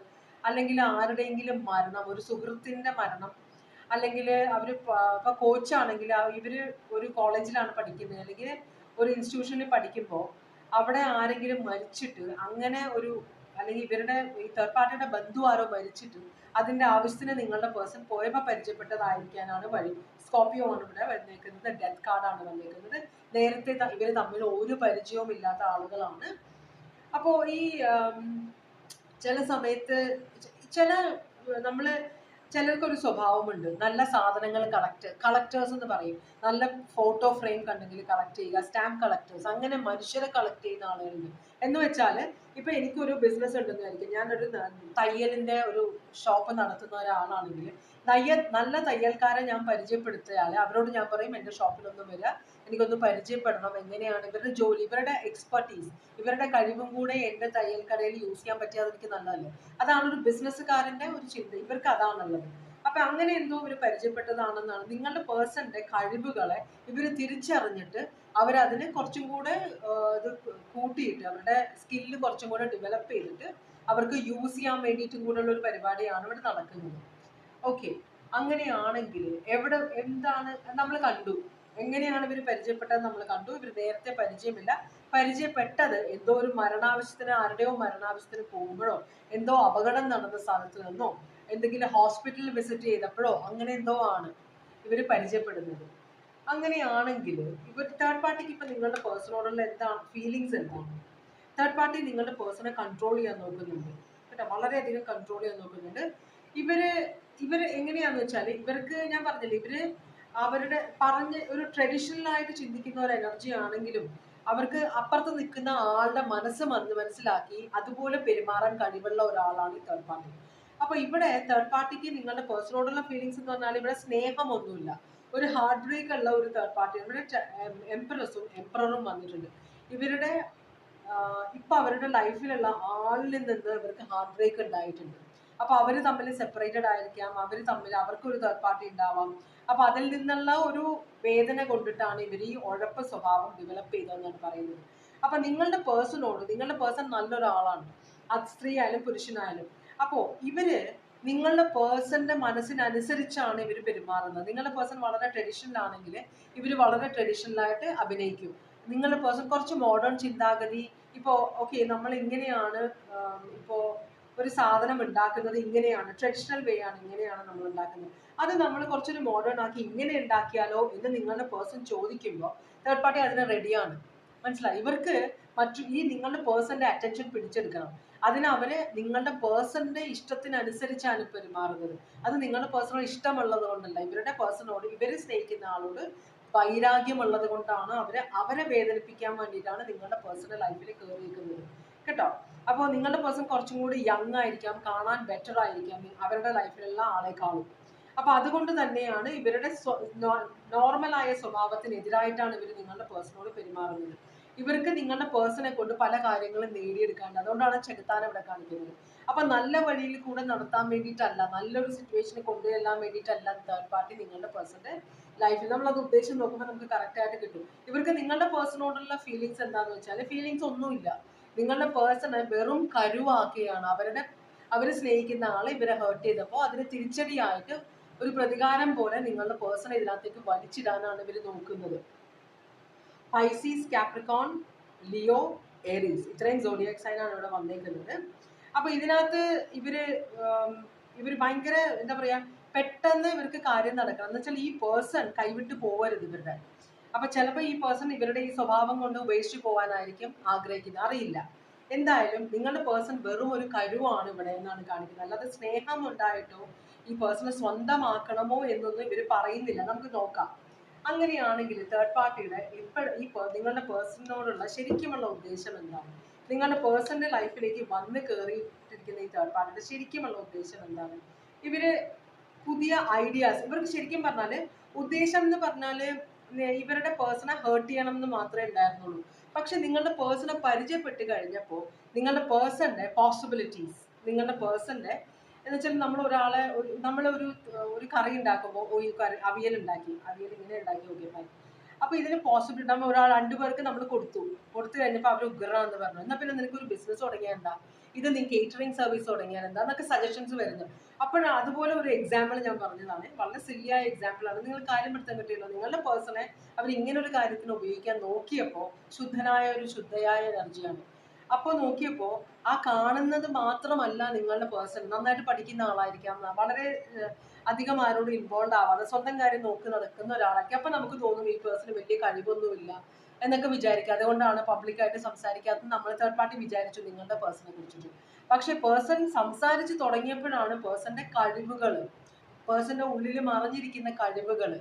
അല്ലെങ്കിൽ ആരുടെയെങ്കിലും മരണം ഒരു സുഹൃത്തിന്റെ മരണം അല്ലെങ്കിൽ അവർ പ- ഇപ്പൊ കോച്ചാണെങ്കിൽ ഇവർ ഒരു കോളേജിലാണ് പഠിക്കുന്നത്. അല്ലെങ്കിൽ ഒരു ഇൻസ്റ്റിറ്റ്യൂഷനിൽ പഠിക്കുമ്പോൾ അവിടെ ആരെങ്കിലും മരിച്ചിട്ട് അങ്ങനെ ഒരു അല്ലെങ്കിൽ ഇവരുടെ ഈ തേർഡ് പാർട്ടിയുടെ ബന്ധു ആരോ മരിച്ചിട്ട് അതിന്റെ ആവശ്യത്തിന് നിങ്ങളുടെ പേഴ്സൺ പോയപ്പോൾ പരിചയപ്പെട്ടതായിരിക്കാനാണ് വഴി. സ്കോപ്പിയോ ആണ് ഇവിടെ വന്നേക്കുന്നത്. ഡെത്ത് കാർഡാണ് വന്നേക്കുന്നത്. നേരത്തെ ഇവർ തമ്മിൽ ഒരു പരിചയവും ഇല്ലാത്ത ആളുകളാണ്. അപ്പോൾ ഈ ചില സമയത്ത് ചില നമ്മൾ ചിലർക്കൊരു സ്വഭാവമുണ്ട്. നല്ല സാധനങ്ങൾ കളക്ട് കളക്ടേഴ്സ് എന്ന് പറയും. നല്ല ഫോട്ടോ ഫ്രെയിം കണ്ടെങ്കിൽ കളക്ട് ചെയ്യുക സ്റ്റാമ്പ് കളക്ടേഴ്സ് അങ്ങനെ മനുഷ്യരെ കളക്ട് ചെയ്യുന്ന ആളുകളുണ്ട്. എന്ന് വെച്ചാൽ ഇപ്പൊ എനിക്കൊരു ബിസിനസ് ഉണ്ടെന്ന് വിചാരിക്കും ഞാനൊരു തയ്യലിന്റെ ഒരു ഷോപ്പ് നടത്തുന്ന ഒരാളാണെങ്കിൽ തയ്യൽ നല്ല തയ്യൽക്കാരെ ഞാൻ പരിചയപ്പെടുത്തിയാൽ അവരോട് ഞാൻ പറയും എന്റെ ഷോപ്പിലൊന്നും വരിക എനിക്കൊന്ന് പരിചയപ്പെടണം. എങ്ങനെയാണ് ഇവരുടെ ജോലി? ഇവരുടെ എക്സ്പെർട്ടീസ് ഇവരുടെ കഴിവും കൂടെ എന്റെ തയ്യൽ കടയിൽ യൂസ് ചെയ്യാൻ പറ്റിയാൽ എനിക്ക് നല്ലതല്ലേ? അതാണ് ഒരു ബിസിനസ്സുകാരന്റെ ഒരു ചിന്ത. ഇവർക്ക് അതാണുള്ളത് അപ്പൊ അങ്ങനെ എന്തോ ഇവർ പരിചയപ്പെട്ടതാണെന്നാണ് നിങ്ങളുടെ പേഴ്സന്റെ കഴിവുകളെ ഇവർ തിരിച്ചറിഞ്ഞിട്ട് അവരതിനെ കുറച്ചും കൂടെ ഇത് കൂട്ടിയിട്ട് അവരുടെ സ്കില്ല് കുറച്ചും കൂടെ ഡെവലപ്പ് ചെയ്തിട്ട് അവർക്ക് യൂസ് ചെയ്യാൻ വേണ്ടിയിട്ടും കൂടെ ഉള്ള ഒരു പരിപാടിയാണ് ഇവിടെ നടക്കുന്നത്. ഓക്കെ അങ്ങനെയാണെങ്കിൽ എവിടെ എന്താണ് നമ്മൾ കണ്ടു. എങ്ങനെയാണ് ഇവർ പരിചയപ്പെട്ടത് നമ്മൾ കണ്ടു. ഇവർ നേരത്തെ പരിചയമില്ല. പരിചയപ്പെട്ടത് എന്തോ ഒരു മരണാവശ്യത്തിന് ആരുടെയോ മരണാവശ്യത്തിന് പോകുമ്പോഴോ എന്തോ അപകടം നടന്ന സ്ഥലത്ത് നിന്നോ എന്തെങ്കിലും ഹോസ്പിറ്റലിൽ വിസിറ്റ് ചെയ്തപ്പോഴോ അങ്ങനെ എന്തോ ആണ് ഇവർ പരിചയപ്പെടുന്നത്. അങ്ങനെയാണെങ്കിൽ ഇവർ തേർഡ് പാർട്ടിക്ക് ഇപ്പൊ നിങ്ങളുടെ പേഴ്സണോടുള്ള എന്താണ് ഫീലിങ്സ് എന്താണ്? തേർഡ് പാർട്ടി നിങ്ങളുടെ പേഴ്സണെ കൺട്രോൾ ചെയ്യാൻ നോക്കുന്നുണ്ട്. കേട്ടോ? വളരെയധികം കൺട്രോൾ ചെയ്യാൻ നോക്കുന്നുണ്ട്. ഇവർ ഇവർ എങ്ങനെയാന്ന് വെച്ചാൽ ഇവർക്ക് ഞാൻ പറഞ്ഞില്ലേ ഇവർ അവരുടെ പറഞ്ഞ് ഒരു ട്രഡീഷണൽ ആയിട്ട് ചിന്തിക്കുന്ന ഒരു എനർജി ആണെങ്കിലും അവർക്ക് അപ്പുറത്ത് നിൽക്കുന്ന ആളുടെ മനസ്സ് മറന്ന് മനസ്സിലാക്കി അതുപോലെ പെരുമാറാൻ കഴിവുള്ള ഒരാളാണ് ഈ തേർഡ് പാർട്ടി അപ്പൊ ഇവിടെ തേർഡ് പാർട്ടിക്ക് നിങ്ങളുടെ പേഴ്സണോടുള്ള ഫീലിങ്സ് എന്ന് പറഞ്ഞാൽ ഇവിടെ സ്നേഹമൊന്നുമില്ല. ഒരു ഹാർട്ട് ബ്രേക്ക് ഉള്ള ഒരു തേർഡ് പാർട്ടി ഇവിടെ എംപ്രസും എംപ്രറും വന്നിട്ടുണ്ട്. ഇവരുടെ ഇപ്പൊ അവരുടെ ലൈഫിലുള്ള ആളിൽ നിന്ന് ഇവർക്ക് ഹാർട്ട് ബ്രേക്ക് ഉണ്ടായിട്ടുണ്ട്. അപ്പൊ അവർ തമ്മിൽ സെപ്പറേറ്റഡ് ആയിരിക്കാം. അവർ തമ്മിൽ അവർക്ക് ഒരു തേർഡ് പാർട്ടി ഉണ്ടാവാം. അപ്പൊ അതിൽ നിന്നുള്ള ഒരു വേദന കൊണ്ടിട്ടാണ് ഇവർ ഈ ഉഴപ്പ് സ്വഭാവം ഡെവലപ്പ് ചെയ്തതെന്നാണ് പറയുന്നത്. അപ്പൊ നിങ്ങളുടെ പേഴ്സണോട് നിങ്ങളുടെ പേഴ്സൺ നല്ലൊരാളാണ്. അത് സ്ത്രീ ആയാലും പുരുഷനായാലും. അപ്പോ ഇവർ നിങ്ങളുടെ പേഴ്സന്റെ മനസ്സിനനുസരിച്ചാണ് ഇവർ പെരുമാറുന്നത്. നിങ്ങളുടെ പേഴ്സൺ വളരെ ട്രഡീഷണൽ ആണെങ്കിൽ ഇവർ വളരെ ട്രഡീഷണൽ ആയിട്ട് അഭിനയിക്കും. നിങ്ങളുടെ പേഴ്സൺ കുറച്ച് മോഡേൺ ചിന്താഗതി. ഇപ്പോ ഓക്കെ നമ്മൾ ഇങ്ങനെയാണ് ഇപ്പോ ഒരു സാധനം ഉണ്ടാക്കുന്നത് ഇങ്ങനെയാണ്. ട്രഡീഷണൽ വേ ആണ് ഇങ്ങനെയാണ് നമ്മൾ ഉണ്ടാക്കുന്നത്. അത് നമ്മൾ കുറച്ചൊരു മോഡേൺ ആക്കി ഇങ്ങനെ ഉണ്ടാക്കിയാലോ എന്ന് നിങ്ങളുടെ പേഴ്സൺ ചോദിക്കുമ്പോൾ തേർഡ് പാർട്ടി അതിന് റെഡിയാണ് മനസ്സിലായി? ഇവർക്ക് മറ്റു ഈ നിങ്ങളുടെ പേഴ്സന്റെ അറ്റൻഷൻ പിടിച്ചെടുക്കണം. അതിന് അവർ നിങ്ങളുടെ പേഴ്സന്റെ ഇഷ്ടത്തിനനുസരിച്ചാണ് പെരുമാറുന്നത് അത് നിങ്ങളുടെ പേഴ്സണോട് ഇഷ്ടമുള്ളത് കൊണ്ടല്ല. ഇവരുടെ പേഴ്സണോട് ഇവർ സ്നേഹിക്കുന്ന ആളോട് വൈരാഗ്യമുള്ളത് കൊണ്ടാണ് അവരെ അവരെ വേദനിപ്പിക്കാൻ വേണ്ടിയിട്ടാണ് നിങ്ങളുടെ പേഴ്സണൽ ലൈഫിൽ കയറിയിരിക്കുന്നത് കേട്ടോ? അപ്പോൾ നിങ്ങളുടെ പേഴ്സൺ കുറച്ചും കൂടി യങ് ആയിരിക്കാം കാണാൻ ബെറ്റർ ആയിരിക്കാം അവരുടെ ലൈഫിലുള്ള കാണും. അപ്പോൾ അതുകൊണ്ട് തന്നെയാണ് ഇവരുടെ നോർമലായ സ്വഭാവത്തിനെതിരായിട്ടാണ് ഇവർ നിങ്ങളുടെ പേഴ്സണോട് പെരുമാറുന്നത്. ഇവർക്ക് നിങ്ങളുടെ പേഴ്സണെ കൊണ്ട് പല കാര്യങ്ങളും നേടിയെടുക്കാണ്ട് അതുകൊണ്ടാണ് ചെകുത്താൻ ഇവിടെ കാണിക്കുന്നത്. അപ്പൊ നല്ല വഴിയിൽ കൂടെ നടത്താൻ വേണ്ടിയിട്ടല്ല നല്ലൊരു സിറ്റുവേഷന് കൊണ്ടുവരാൻ വേണ്ടിയിട്ടല്ല തേർഡ് പാർട്ടി നിങ്ങളുടെ പേഴ്സന്റെ ലൈഫിൽ നമ്മൾ അത് ഉദ്ദേശം നോക്കുമ്പോൾ നമുക്ക് കറക്റ്റ് ആയിട്ട് കിട്ടും. ഇവർക്ക് നിങ്ങളുടെ പേഴ്സണോടുള്ള ഫീലിങ്സ് എന്താണെന്ന് വെച്ചാൽ ഫീലിങ്സ് ഒന്നുമില്ല. നിങ്ങളുടെ പേഴ്സണെ വെറും കരുവാക്കുകയാണ്. അവരുടെ അവർ സ്നേഹിക്കുന്ന ആളെ ഇവരെ ഹേർട്ട് ചെയ്തപ്പോൾ അതിന് തിരിച്ചടിയായിട്ട് ഒരു പ്രതികാരം പോലെ നിങ്ങളുടെ പേഴ്സണെ ഇതിനകത്തേക്ക് വലിച്ചിടാനാണ് ഇവർ നോക്കുന്നത്. പൈസീസ് കാപ്രിക്കോൺ ലിയോ ഏരീസ് ഇത്രയും സോഡിയാക് സൈനാണ് ഇവിടെ വന്നേക്കുന്നത്. അപ്പൊ ഇതിനകത്ത് ഇവർ ഇവർ ഭയങ്കര എന്താ പറയാ പെട്ടെന്ന് ഇവർക്ക് കാര്യം നടക്കണം. എന്ന് വെച്ചാൽ ഈ പേഴ്സൺ കൈവിട്ട് പോവരുത് ഇവരുടെ. അപ്പൊ ചിലപ്പോൾ ഈ പേഴ്സൺ ഇവരുടെ ഈ സ്വഭാവം കൊണ്ട് ഉപേക്ഷിച്ച് പോകാനായിരിക്കും ആഗ്രഹിക്കുന്നത്. അറിയില്ല. എന്തായാലും നിങ്ങളുടെ പേഴ്സൺ വെറും ഒരു കഴിവാണ് ഇവിടെ എന്നാണ് കാണിക്കുന്നത്. അല്ലാതെ സ്നേഹം ഉണ്ടായിട്ടോ ഈ പേഴ്സണെ സ്വന്തമാക്കണമോ എന്നൊന്നും ഇവർ പറയുന്നില്ല. നമുക്ക് നോക്കാം. അങ്ങനെയാണെങ്കിൽ തേർഡ് പാർട്ടിയുടെ ഇപ്പോഴും ഈ നിങ്ങളുടെ പേഴ്സണിനോടുള്ള ശരിക്കുമുള്ള ഉദ്ദേശം എന്താണ്? നിങ്ങളുടെ പേഴ്സണിന്റെ ലൈഫിലേക്ക് വന്ന് കയറിയിട്ടിരിക്കുന്ന ഈ തേർഡ് പാർട്ടിയുടെ ശരിക്കുമുള്ള ഉദ്ദേശം എന്താണ്? ഇവർ പുതിയ ഐഡിയാസ് ഇവർക്ക് ശരിക്കും പറഞ്ഞാൽ ഉദ്ദേശം എന്ന് പറഞ്ഞാൽ നെ- ഇവരുടെ പേഴ്സണെ ഹേർട്ട് ചെയ്യണം എന്ന് മാത്രമേ ഉണ്ടായിരുന്നുള്ളൂ. പക്ഷെ നിങ്ങളുടെ പേഴ്സണെ പരിചയപ്പെട്ട് കഴിഞ്ഞപ്പോൾ നിങ്ങളുടെ പേഴ്സന്റെ പോസിബിലിറ്റീസ് നിങ്ങളുടെ പേഴ്സന്റെ എന്ന് വെച്ചാൽ നമ്മൾ ഒരാളെ ഒരു- നമ്മളൊരു ഒരു കറി ഉണ്ടാക്കുമ്പോൾ ഓയിൽ കറി അവിയൽ ഉണ്ടാക്കി അവിയൽ ഇങ്ങനെ ഉണ്ടാക്കി നോക്കിയപ്പോൾ അപ്പൊ ഇതിന് പോസിബിൾ നമ്മൾ ഒരാൾ രണ്ടുപേർക്ക് നമ്മൾ കൊടുത്തു. കൊടുത്തു കഴിഞ്ഞപ്പോൾ അവർ എന്ന് പറഞ്ഞു. എന്നാൽ പിന്നെ നിനക്ക് ഒരു ബിസിനസ് തുടങ്ങിയാൽ എന്താ? ഇത് നീ കേറ്ററിംഗ് സർവീസ് തുടങ്ങിയാൽ എന്താ? എന്നൊക്കെ സജഷൻസ് വരുന്നു. അപ്പോൾ അതുപോലെ ഒരു എക്സാമ്പിൾ ഞാൻ പറഞ്ഞതാണ്. വളരെ സില്ലിയായ എക്സാമ്പിൾ ആണ്. നിങ്ങൾ കാര്യം പെടുത്താൻ പറ്റിയല്ലോ. നിങ്ങളുടെ പേഴ്സണെ അവർ ഇങ്ങനെ ഒരു കാര്യത്തിന് ഉപയോഗിക്കാൻ നോക്കിയപ്പോൾ ശുദ്ധനായ ഒരു ശുദ്ധയായ എനർജിയാണ് അപ്പോൾ നോക്കിയപ്പോൾ ആ കാണുന്നത് മാത്രമല്ല നിങ്ങളുടെ പേഴ്സൺ നന്നായിട്ട് പഠിക്കുന്ന ആളായിരിക്കാം. വളരെ അധികം ആരോടും ഇൻവോൾവ് ആവാതെ സ്വന്തം കാര്യം നോക്കി നടക്കുന്ന ഒരാളായിരിക്കും. അപ്പൊ നമുക്ക് തോന്നും ഈ പേഴ്സണ് വലിയ കഴിവൊന്നുമില്ല എന്നൊക്കെ വിചാരിക്കുക അതുകൊണ്ടാണ് പബ്ലിക്കായിട്ട് സംസാരിക്കാത്തത്. നമ്മൾ തേർഡ് പാർട്ടി വിചാരിച്ചു നിങ്ങളുടെ പേഴ്സണെ കുറിച്ചിട്ട്. പക്ഷെ പേഴ്സൺ സംസാരിച്ച് തുടങ്ങിയപ്പോഴാണ് പേഴ്സന്റെ കഴിവുകൾ പേഴ്സന്റെ ഉള്ളിൽ മറഞ്ഞിരിക്കുന്ന കഴിവുകൾ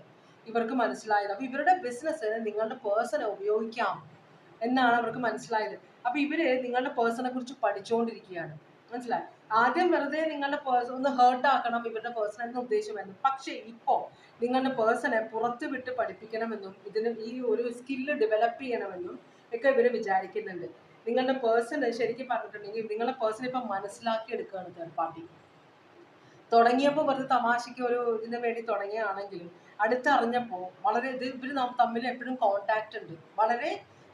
ഇവർക്ക് മനസ്സിലായത്. അപ്പൊ ഇവരുടെ ബിസിനസ് നിങ്ങളുടെ പേഴ്സണെ ഉപയോഗിക്കാം എന്നാണ് അവർക്ക് മനസ്സിലായത്. അപ്പൊ ഇവർ നിങ്ങളുടെ പേഴ്സണെ കുറിച്ച് പഠിച്ചുകൊണ്ടിരിക്കുകയാണ് മനസ്സിലായി? ആദ്യം വെറുതെ നിങ്ങളുടെ പേഴ്സൺ ഒന്ന് ഹേർട്ട് ആക്കണം ഇവരുടെ പേഴ്സൺ എന്ന ഉദ്ദേശമായിരുന്നു പക്ഷെ ഇപ്പോ നിങ്ങളുടെ പേഴ്സണെ പുറത്ത് വിട്ട് പഠിപ്പിക്കണമെന്നും ഇതിന് ഈ ഒരു സ്കില്ല് ഡെവലപ്പ് ചെയ്യണമെന്നും ഒക്കെ ഇവർ വിചാരിക്കുന്നുണ്ട്. നിങ്ങളുടെ പേഴ്സൺ ശരിക്കും പറഞ്ഞിട്ടുണ്ടെങ്കിൽ നിങ്ങളുടെ പേഴ്സൺ ഇപ്പൊ മനസ്സിലാക്കി എടുക്കുകയാണ് തേർഡ് പാർട്ടി തുടങ്ങിയപ്പോൾ വെറുതെ തമാശയ്ക്ക് ഒരു ഇതിന് വേണ്ടി തുടങ്ങിയാണെങ്കിലും അടുത്തറിഞ്ഞപ്പോൾ വളരെ ഇത് ഇവർ തമ്മിൽ എപ്പോഴും കോണ്ടാക്ട് ഉണ്ട്. വളരെ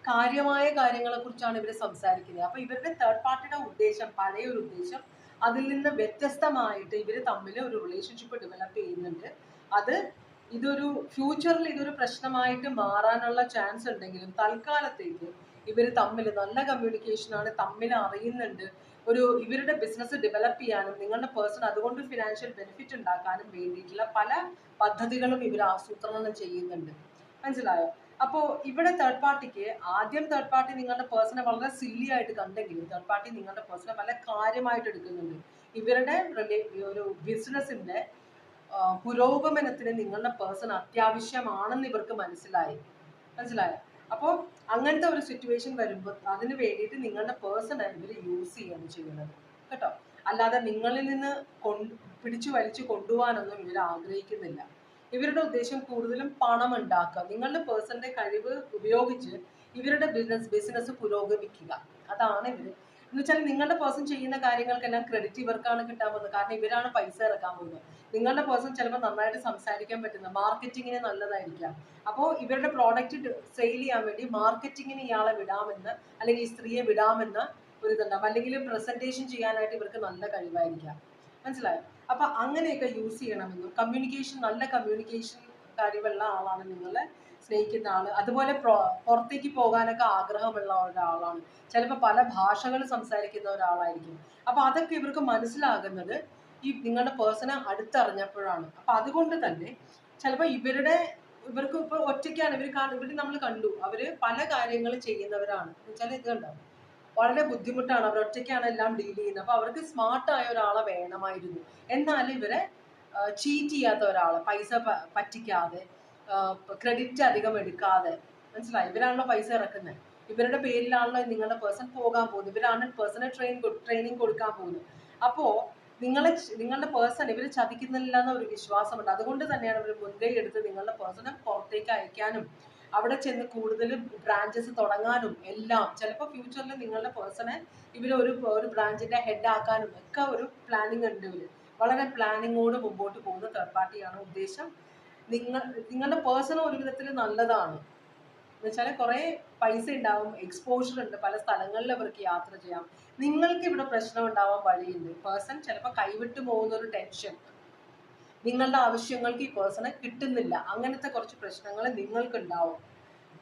കാര്യമായ കാര്യങ്ങളെ കുറിച്ചാണ് ഇവർ സംസാരിക്കുന്നത്. അപ്പൊ ഇവരുടെ തേർഡ് പാർട്ടിയുടെ ഉദ്ദേശം പഴയ ഒരു ഉദ്ദേശം അതിൽ നിന്ന് വ്യത്യസ്തമായിട്ട് ഇവർ തമ്മിൽ ഒരു റിലേഷൻഷിപ്പ് ഡെവലപ്പ് ചെയ്യുന്നുണ്ട്. അത് ഇതൊരു ഫ്യൂച്ചറിൽ ഇതൊരു പ്രശ്നമായിട്ട് മാറാനുള്ള ചാൻസ് ഉണ്ടെങ്കിലും തൽക്കാലത്തേക്ക് ഇവർ തമ്മിൽ നല്ല കമ്മ്യൂണിക്കേഷനാണ് തമ്മിൽ അറിയുന്നുണ്ട്. ഒരു ഇവരുടെ ബിസിനസ് ഡെവലപ്പ് ചെയ്യാനും നിങ്ങളുടെ പേഴ്സൺ അതുകൊണ്ട് ഫിനാൻഷ്യൽ ബെനിഫിറ്റ് ഉണ്ടാക്കാനും വേണ്ടിയിട്ടുള്ള പല പദ്ധതികളും ഇവർ ആസൂത്രണം ചെയ്യുന്നുണ്ട്. മനസ്സിലായോ? അപ്പോൾ ഇവിടെ തേർഡ് പാർട്ടിക്ക് ആദ്യം തേർഡ് പാർട്ടി നിങ്ങളുടെ പേഴ്സണെ വളരെ സില്ലി ആയിട്ട് കണ്ടെങ്കിലും തേർഡ് പാർട്ടി നിങ്ങളുടെ പേഴ്സണെ വളരെ കാര്യമായിട്ട് എടുക്കുന്നുണ്ട്. ഇവരുടെ ഒരു ബിസിനസിന്റെ പുരോഗമനത്തിന് നിങ്ങളുടെ പേഴ്സൺ അത്യാവശ്യമാണെന്ന് ഇവർക്ക് മനസ്സിലായി. മനസ്സിലായോ? അപ്പോൾ അങ്ങനത്തെ ഒരു സിറ്റുവേഷൻ വരുമ്പോൾ അതിന് വേണ്ടിയിട്ട് നിങ്ങളുടെ പേഴ്സണെ ഇവർ യൂസ് ചെയ്യാണ് ചെയ്യുന്നത്. കേട്ടോ? അല്ലാതെ നിങ്ങളിൽ നിന്ന് കൊണ്ട് പിടിച്ചു വലിച്ചു കൊണ്ടുപോകാനൊന്നും ഇവർ ആഗ്രഹിക്കുന്നില്ല. ഇവരുടെ ഉദ്ദേശം കൂടുതലും പണം ഉണ്ടാക്കുക നിങ്ങളുടെ പേഴ്സന്റെ കഴിവ് ഉപയോഗിച്ച് ഇവരുടെ ബിസിനസ് ബിസിനസ് പുരോഗമിക്കുക. അതാണ് ഇവർ എന്ന് വെച്ചാൽ നിങ്ങളുടെ പേഴ്സൺ ചെയ്യുന്ന കാര്യങ്ങൾക്കെല്ലാം ക്രെഡിറ്റ് ഇവർക്കാണ് കിട്ടാൻ പോകുന്നത്. കാരണം ഇവരാണ് പൈസ ഇറക്കാൻ പോകുന്നത്. നിങ്ങളുടെ പേഴ്സൺ ചിലപ്പോൾ നന്നായിട്ട് സംസാരിക്കാൻ പറ്റുന്ന മാർക്കറ്റിങ്ങിന് നല്ലതായിരിക്കാം. അപ്പോൾ ഇവരുടെ പ്രോഡക്റ്റ് സെയിൽ ചെയ്യാൻ വേണ്ടി മാർക്കറ്റിങ്ങിന് ഇയാളെ വിടാമെന്ന് അല്ലെങ്കിൽ ഈ സ്ത്രീയെ വിടാമെന്ന് ഒരു ഇതുണ്ടാവും അല്ലെങ്കിൽ പ്രസന്റേഷൻ ചെയ്യാനായിട്ട് ഇവർക്ക് നല്ല കഴിവായിരിക്കാം. മനസ്സിലായോ? അപ്പൊ അങ്ങനെയൊക്കെ യൂസ് ചെയ്യണമെന്നും കമ്മ്യൂണിക്കേഷൻ നല്ല കമ്മ്യൂണിക്കേഷൻ കഴിവുള്ള ആളാണ് നിങ്ങളെ സ്നേഹിക്കുന്ന ആൾ. അതുപോലെ പുറത്തേക്ക് പോകാനൊക്കെ ആഗ്രഹമുള്ള ഒരാളാണ്. ചിലപ്പോൾ പല ഭാഷകൾ സംസാരിക്കുന്ന ഒരാളായിരിക്കും. അപ്പൊ അതൊക്കെ ഇവർക്ക് മനസ്സിലാകുന്നത് ഈ നിങ്ങളുടെ പേഴ്സണെ അടുത്തറിഞ്ഞപ്പോഴാണ്. അപ്പൊ അതുകൊണ്ട് തന്നെ ചിലപ്പോൾ ഇവരുടെ ഇവർക്ക് ഇപ്പൊ ഒറ്റയ്ക്കാണ്. ഇവർ ഇവർ നമ്മൾ കണ്ടു. അവർ പല കാര്യങ്ങൾ ചെയ്യുന്നവരാണ്. എന്നുവെച്ചാൽ ഇത് കണ്ടോ വളരെ ബുദ്ധിമുട്ടാണ്. അവർ ഒറ്റയ്ക്കാണ് എല്ലാം ഡീൽ ചെയ്യുന്നത്. അപ്പൊ അവർക്ക് സ്മാർട്ട് ആയ ഒരാളെ വേണമായിരുന്നു. എന്നാൽ ഇവരെ ചീറ്റ് ചെയ്യാത്ത ഒരാൾ പൈസ പറ്റിക്കാതെ ക്രെഡിറ്റ് അധികം എടുക്കാതെ മനസ്സിലായി? ഇവരാണല്ലോ പൈസ ഇറക്കുന്നത് ഇവരുടെ പേരിലാണല്ലോ നിങ്ങളുടെ പേഴ്സൺ പോകാൻ പോകുന്നത്. ഇവരാണ് പേഴ്സണൽ ട്രെയിൻ ട്രെയിനിങ് കൊടുക്കാൻ പോകുന്നത്. അപ്പോ നിങ്ങളെ നിങ്ങളുടെ പേഴ്സൺ ഇവർ ചതിക്കുന്നില്ല എന്ന ഒരു വിശ്വാസമുണ്ട്. അതുകൊണ്ട് തന്നെയാണ് ഇവർ മുൻകൈ എടുത്ത് നിങ്ങളുടെ പേഴ്സണെ പുറത്തേക്ക് അയക്കാനും അവിടെ ചെന്ന് കൂടുതൽ ബ്രാഞ്ചസ് തുടങ്ങാനും എല്ലാം. ചിലപ്പോൾ ഫ്യൂച്ചറിൽ നിങ്ങളുടെ പേഴ്സണെ ഇവർ ഒരു ഒരു ബ്രാഞ്ചിന്റെ ഹെഡ് ആക്കാനും ഒക്കെ ഒരു പ്ലാനിങ് ഉണ്ട് ഇവർ വളരെ പ്ലാനിങ്ങോട് മുമ്പോട്ട് പോകുന്ന തേർഡ് പാർട്ടിയാണ് ഉദ്ദേശം. നിങ്ങൾ നിങ്ങളുടെ പേഴ്സണൽ ഒരു വിധത്തിൽ നല്ലതാണ്. എന്നുവെച്ചാൽ കുറേ പൈസ ഉണ്ടാവും എക്സ്പോഷർ ഉണ്ട് പല സ്ഥലങ്ങളിൽ അവർക്ക് യാത്ര ചെയ്യാം. നിങ്ങൾക്ക് ഇവിടെ പ്രശ്നം ഉണ്ടാവാൻ വഴിയുണ്ട്. പേഴ്സൺ ചിലപ്പോൾ കൈവിട്ട് പോകുന്ന ഒരു ടെൻഷൻ നിങ്ങളുടെ ആവശ്യങ്ങൾക്ക് ഈ പേഴ്സണെ കിട്ടുന്നില്ല. അങ്ങനത്തെ കുറച്ച് പ്രശ്നങ്ങൾ നിങ്ങൾക്കുണ്ടാവും.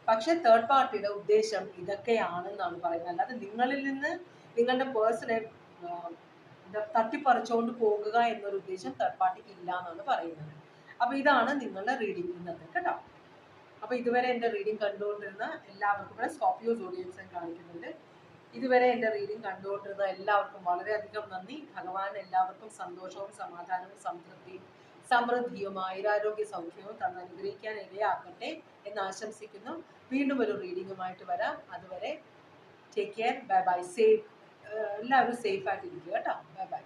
പക്ഷെ തേർഡ് പാർട്ടിയുടെ ഉദ്ദേശം ഇതൊക്കെയാണെന്നാണ് പറയുന്നത്. അല്ലാതെ നിങ്ങളിൽ നിന്ന് നിങ്ങളുടെ പേഴ്സണെ തട്ടിപ്പറിച്ചുകൊണ്ട് പോകുക എന്നൊരു ഉദ്ദേശം തേർഡ് പാർട്ടിക്ക് ഇല്ല എന്നാണ് പറയുന്നത്. അപ്പൊ ഇതാണ് നിങ്ങളുടെ റീഡിംഗ് ഇന്നത്തെ കേട്ടോ. അപ്പൊ ഇതുവരെ എന്റെ റീഡിംഗ് കണ്ടുകൊണ്ടിരുന്ന എല്ലാവർക്കും ഇവിടെ സ്കോപ്പിയോ ഓഡിയൻസ് കാണിക്കുന്നുണ്ട്. ഇതുവരെ എന്റെ റീഡിംഗ് കണ്ടുകൊണ്ടിരുന്ന എല്ലാവർക്കും വളരെയധികം നന്ദി. ഭഗവാൻ എല്ലാവർക്കും സന്തോഷവും സമാധാനവും സംതൃപ്തിയും സമൃദ്ധിയും ആയുരാരോഗ്യ സൗഖ്യവും തന്നെ അനുഗ്രഹിക്കാൻ ഇടയാക്കട്ടെ എന്ന് ആശംസിക്കുന്നു. വീണ്ടും ഒരു റീഡിങ്ങുമായിട്ട് വരാം. അതുവരെ take care bye bye safe എല്ലാവരും സേഫ് ആയിട്ടിരിക്കുക കേട്ടോ. Bye bye